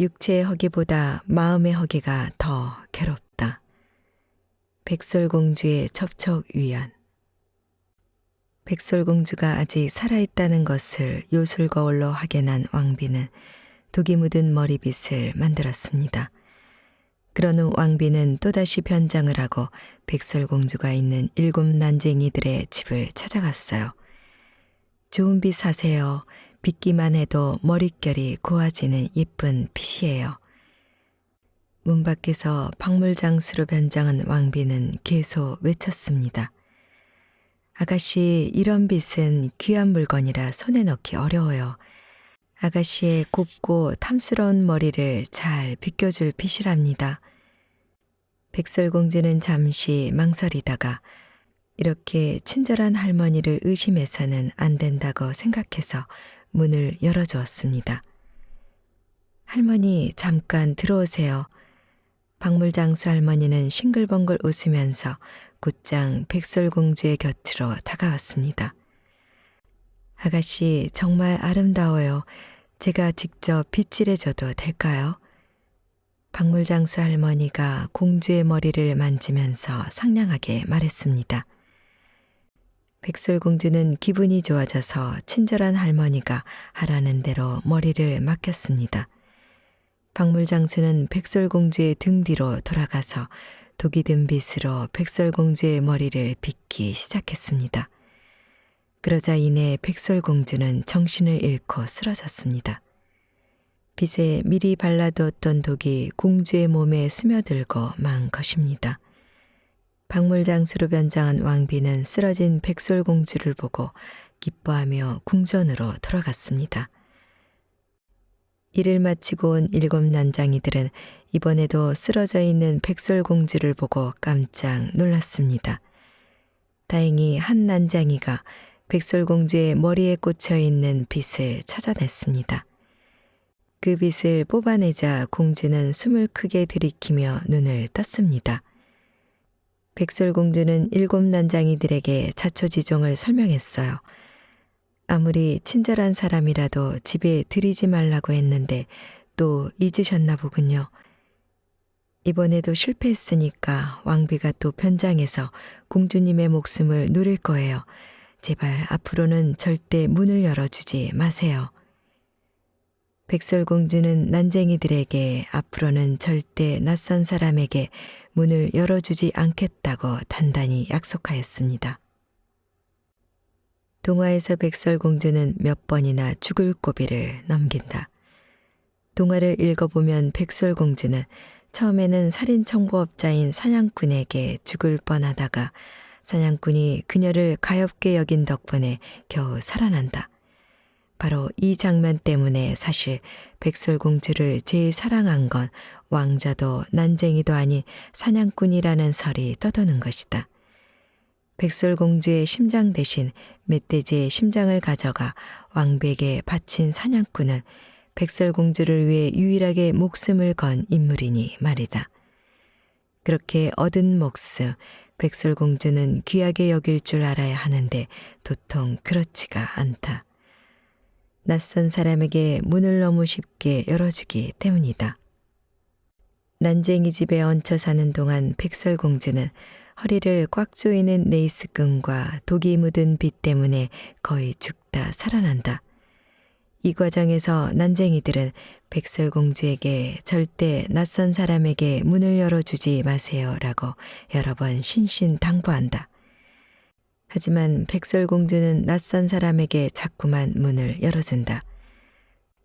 육체의 허기보다 마음의 허기가 더 괴롭다. 백설공주의 접촉 위안. 백설공주가 아직 살아있다는 것을 요술 거울로 확인한 왕비는 독이 묻은 머리빗을 만들었습니다. 그런 후 왕비는 또다시 변장을 하고 백설공주가 있는 일곱 난쟁이들의 집을 찾아갔어요. 좋은 빛 사세요. 빗기만 해도 머릿결이 고와지는 예쁜 핏이에요. 문 밖에서 박물장수로 변장한 왕비는 계속 외쳤습니다. 아가씨, 이런 빗은 귀한 물건이라 손에 넣기 어려워요. 아가씨의 곱고 탐스러운 머리를 잘 빗겨줄 빗이랍니다. 백설공주는 잠시 망설이다가 이렇게 친절한 할머니를 의심해서는 안 된다고 생각해서 문을 열어주었습니다. 할머니, 잠깐 들어오세요. 박물장수 할머니는 싱글벙글 웃으면서 곧장 백설공주의 곁으로 다가왔습니다. 아가씨, 정말 아름다워요. 제가 직접 빗질해줘도 될까요? 박물장수 할머니가 공주의 머리를 만지면서 상냥하게 말했습니다. 백설공주는 기분이 좋아져서 친절한 할머니가 하라는 대로 머리를 맡겼습니다. 박물장수는 백설공주의 등 뒤로 돌아가서 독이 든 빗으로 백설공주의 머리를 빗기 시작했습니다. 그러자 이내 백설공주는 정신을 잃고 쓰러졌습니다. 빗에 미리 발라두었던 독이 공주의 몸에 스며들고 만 것입니다. 박물장수로 변장한 왕비는 쓰러진 백설공주를 보고 기뻐하며 궁전으로 돌아갔습니다. 일을 마치고 온 일곱 난장이들은 이번에도 쓰러져 있는 백설공주를 보고 깜짝 놀랐습니다. 다행히 한 난장이가 백설공주의 머리에 꽂혀 있는 빛을 찾아냈습니다. 그 빛을 뽑아내자 공주는 숨을 크게 들이키며 눈을 떴습니다. 백설공주는 일곱 난장이들에게 자초지종을 설명했어요. 아무리 친절한 사람이라도 집에 들이지 말라고 했는데 또 잊으셨나 보군요. 이번에도 실패했으니까 왕비가 또 변장해서 공주님의 목숨을 누릴 거예요. 제발 앞으로는 절대 문을 열어주지 마세요. 백설공주는 난쟁이들에게 앞으로는 절대 낯선 사람에게 문을 열어주지 않겠다고 단단히 약속하였습니다. 동화에서 백설공주는 몇 번이나 죽을 고비를 넘긴다. 동화를 읽어보면 백설공주는 처음에는 살인 청부업자인 사냥꾼에게 죽을 뻔하다가 사냥꾼이 그녀를 가엽게 여긴 덕분에 겨우 살아난다. 바로 이 장면 때문에 사실 백설공주를 제일 사랑한 건 왕자도 난쟁이도 아닌 사냥꾼이라는 설이 떠도는 것이다. 백설공주의 심장 대신 멧돼지의 심장을 가져가 왕백에 바친 사냥꾼은 백설공주를 위해 유일하게 목숨을 건 인물이니 말이다. 그렇게 얻은 목숨, 백설공주는 귀하게 여길 줄 알아야 하는데 도통 그렇지가 않다. 낯선 사람에게 문을 너무 쉽게 열어주기 때문이다. 난쟁이 집에 얹혀 사는 동안 백설공주는 허리를 꽉 조이는 네이스끈과 독이 묻은 빛 때문에 거의 죽다 살아난다. 이 과정에서 난쟁이들은 백설공주에게 절대 낯선 사람에게 문을 열어주지 마세요 라고 여러 번 신신 당부한다. 하지만 백설공주는 낯선 사람에게 자꾸만 문을 열어준다.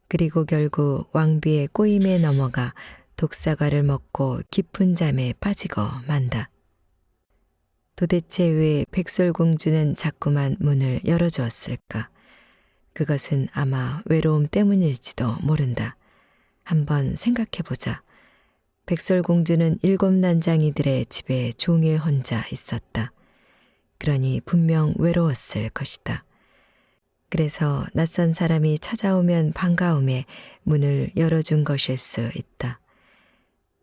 그리고 결국 왕비의 꼬임에 넘어가 독사과를 먹고 깊은 잠에 빠지고 만다. 도대체 왜 백설공주는 자꾸만 문을 열어주었을까? 그것은 아마 외로움 때문일지도 모른다. 한번 생각해보자. 백설공주는 일곱 난장이들의 집에 종일 혼자 있었다. 그러니 분명 외로웠을 것이다. 그래서 낯선 사람이 찾아오면 반가움에 문을 열어준 것일 수 있다.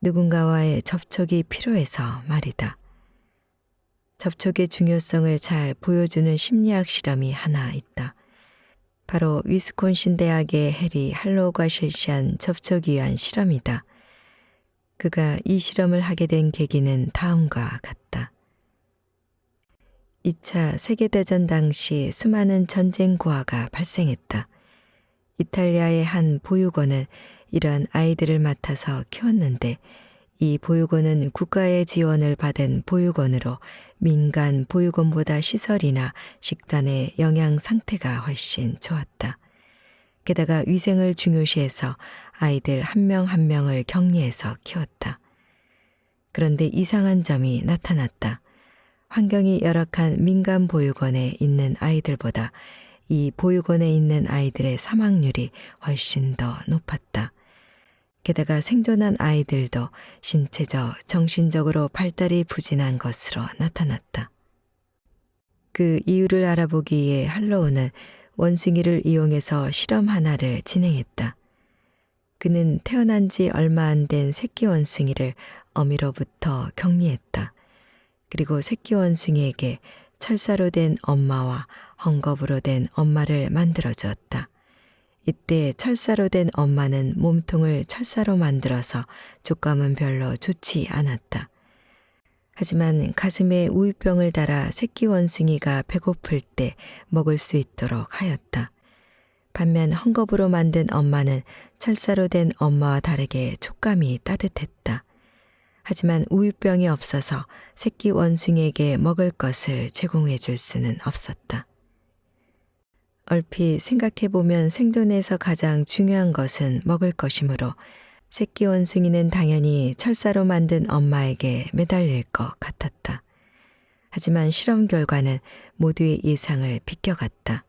누군가와의 접촉이 필요해서 말이다. 접촉의 중요성을 잘 보여주는 심리학 실험이 하나 있다. 바로 위스콘신 대학의 해리 할로우가 실시한 접촉 위한 실험이다. 그가 이 실험을 하게 된 계기는 다음과 같다. 2차 세계대전 당시 수많은 전쟁 고아가 발생했다. 이탈리아의 한 보육원은 이러한 아이들을 맡아서 키웠는데 이 보육원은 국가의 지원을 받은 보육원으로 민간 보육원보다 시설이나 식단의 영양 상태가 훨씬 좋았다. 게다가 위생을 중요시해서 아이들 한 명한 명을 격리해서 키웠다. 그런데 이상한 점이 나타났다. 환경이 열악한 민간 보육원에 있는 아이들보다 이 보육원에 있는 아이들의 사망률이 훨씬 더 높았다. 게다가 생존한 아이들도 신체적, 정신적으로 발달이 부진한 것으로 나타났다. 그 이유를 알아보기 위해 할로우는 원숭이를 이용해서 실험 하나를 진행했다. 그는 태어난 지 얼마 안 된 새끼 원숭이를 어미로부터 격리했다. 그리고 새끼 원숭이에게 철사로 된 엄마와 헝겊으로 된 엄마를 만들어 주었다. 이때 철사로 된 엄마는 몸통을 철사로 만들어서 족감은 별로 좋지 않았다. 하지만 가슴에 우유병을 달아 새끼 원숭이가 배고플 때 먹을 수 있도록 하였다. 반면 헝겊으로 만든 엄마는 철사로 된 엄마와 다르게 촉감이 따뜻했다. 하지만 우유병이 없어서 새끼 원숭이에게 먹을 것을 제공해 줄 수는 없었다. 얼핏 생각해 보면 생존에서 가장 중요한 것은 먹을 것이므로 새끼 원숭이는 당연히 철사로 만든 엄마에게 매달릴 것 같았다. 하지만 실험 결과는 모두의 예상을 비껴갔다.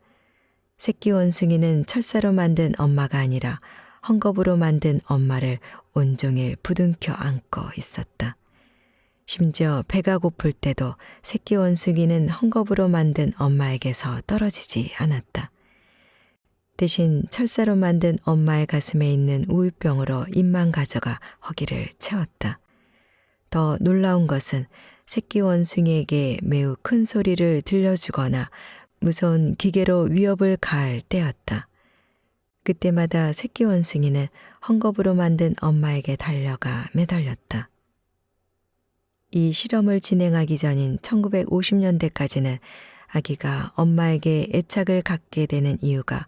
새끼 원숭이는 철사로 만든 엄마가 아니라 헝겊으로 만든 엄마를 온종일 부둥켜 안고 있었다. 심지어 배가 고플 때도 새끼 원숭이는 헝겊으로 만든 엄마에게서 떨어지지 않았다. 대신 철사로 만든 엄마의 가슴에 있는 우유병으로 입만 가져가 허기를 채웠다. 더 놀라운 것은 새끼 원숭이에게 매우 큰 소리를 들려주거나 무서운 기계로 위협을 가할 때였다. 그때마다 새끼 원숭이는 헝겊으로 만든 엄마에게 달려가 매달렸다. 이 실험을 진행하기 전인 1950년대까지는 아기가 엄마에게 애착을 갖게 되는 이유가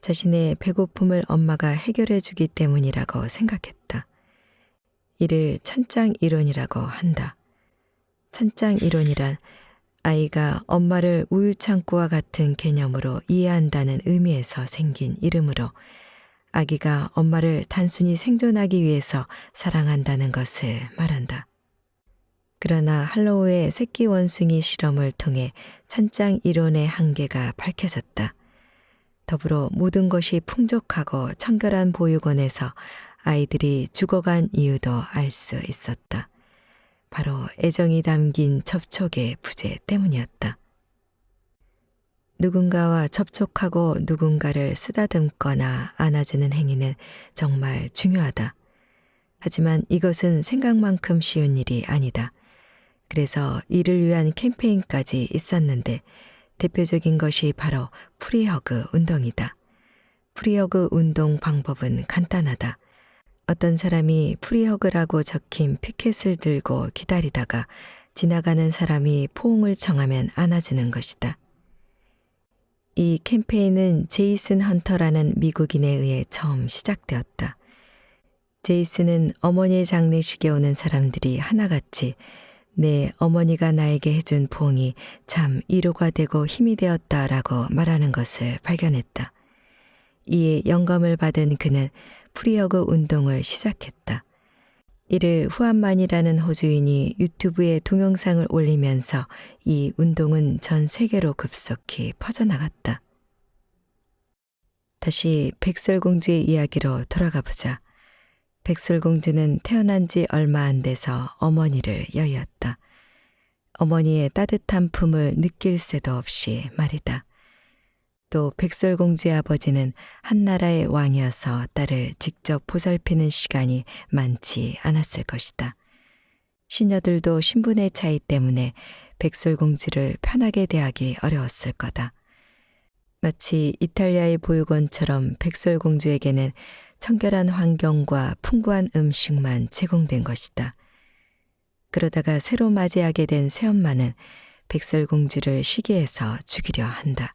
자신의 배고픔을 엄마가 해결해 주기 때문이라고 생각했다. 이를 찬장 이론이라고 한다. 찬장 이론이란 아이가 엄마를 우유 창고와 같은 개념으로 이해한다는 의미에서 생긴 이름으로 아기가 엄마를 단순히 생존하기 위해서 사랑한다는 것을 말한다. 그러나 할로우의 새끼 원숭이 실험을 통해 찬장 이론의 한계가 밝혀졌다. 더불어 모든 것이 풍족하고 청결한 보육원에서 아이들이 죽어간 이유도 알 수 있었다. 바로 애정이 담긴 접촉의 부재 때문이었다. 누군가와 접촉하고 누군가를 쓰다듬거나 안아주는 행위는 정말 중요하다. 하지만 이것은 생각만큼 쉬운 일이 아니다. 그래서 이를 위한 캠페인까지 있었는데 대표적인 것이 바로 프리허그 운동이다. 프리허그 운동 방법은 간단하다. 어떤 사람이 프리허그라고 적힌 피켓을 들고 기다리다가 지나가는 사람이 포옹을 청하면 안아주는 것이다. 이 캠페인은 제이슨 헌터라는 미국인에 의해 처음 시작되었다. 제이슨은 어머니의 장례식에 오는 사람들이 하나같이 내 어머니가 나에게 해준 포옹이 참 위로가 되고 힘이 되었다라고 말하는 것을 발견했다. 이에 영감을 받은 그는 프리어그 운동을 시작했다. 이를 후안만이라는 호주인이 유튜브에 동영상을 올리면서 이 운동은 전 세계로 급속히 퍼져나갔다. 다시 백설공주의 이야기로 돌아가 보자. 백설공주는 태어난 지 얼마 안 돼서 어머니를 여의었다. 어머니의 따뜻한 품을 느낄 새도 없이 말이다. 또 백설공주의 아버지는 한 나라의 왕이어서 딸을 직접 보살피는 시간이 많지 않았을 것이다. 시녀들도 신분의 차이 때문에 백설공주를 편하게 대하기 어려웠을 거다. 마치 이탈리아의 보육원처럼 백설공주에게는 청결한 환경과 풍부한 음식만 제공된 것이다. 그러다가 새로 맞이하게 된 새엄마는 백설공주를 시기해서 죽이려 한다.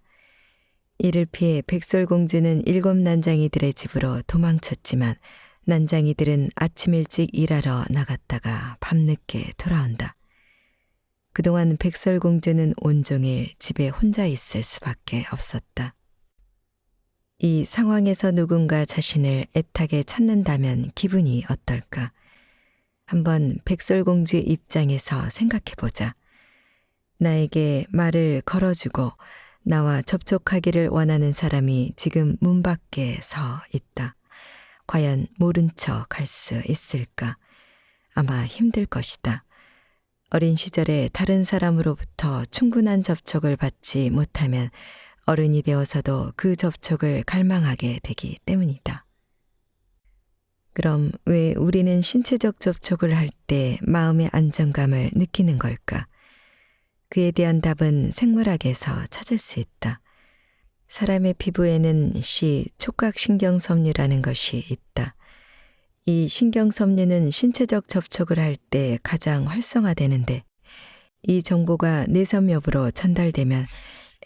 이를 피해 백설공주는 일곱 난장이들의 집으로 도망쳤지만 난장이들은 아침 일찍 일하러 나갔다가 밤늦게 돌아온다. 그동안 백설공주는 온종일 집에 혼자 있을 수밖에 없었다. 이 상황에서 누군가 자신을 애타게 찾는다면 기분이 어떨까? 한번 백설공주의 입장에서 생각해 보자. 나에게 말을 걸어주고 나와 접촉하기를 원하는 사람이 지금 문 밖에 서 있다. 과연 모른 척 할 수 있을까? 아마 힘들 것이다. 어린 시절에 다른 사람으로부터 충분한 접촉을 받지 못하면 어른이 되어서도 그 접촉을 갈망하게 되기 때문이다. 그럼 왜 우리는 신체적 접촉을 할 때 마음의 안정감을 느끼는 걸까? 그에 대한 답은 생물학에서 찾을 수 있다. 사람의 피부에는 시 촉각신경섬유라는 것이 있다. 이 신경섬유는 신체적 접촉을 할 때 가장 활성화되는데 이 정보가 뇌섬엽으로 전달되면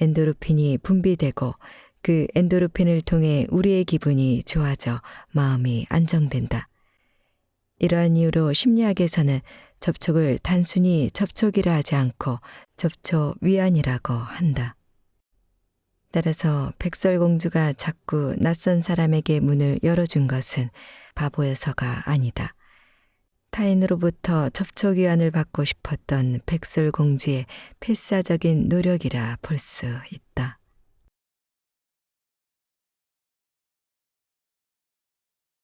엔도르핀이 분비되고 그 엔도르핀을 통해 우리의 기분이 좋아져 마음이 안정된다. 이러한 이유로 심리학에서는 접촉을 단순히 접촉이라 하지 않고 접촉 위안이라고 한다. 따라서 백설공주가 자꾸 낯선 사람에게 문을 열어준 것은 바보여서가 아니다. 타인으로부터 접촉 위안을 받고 싶었던 백설공주의 필사적인 노력이라 볼 수 있다.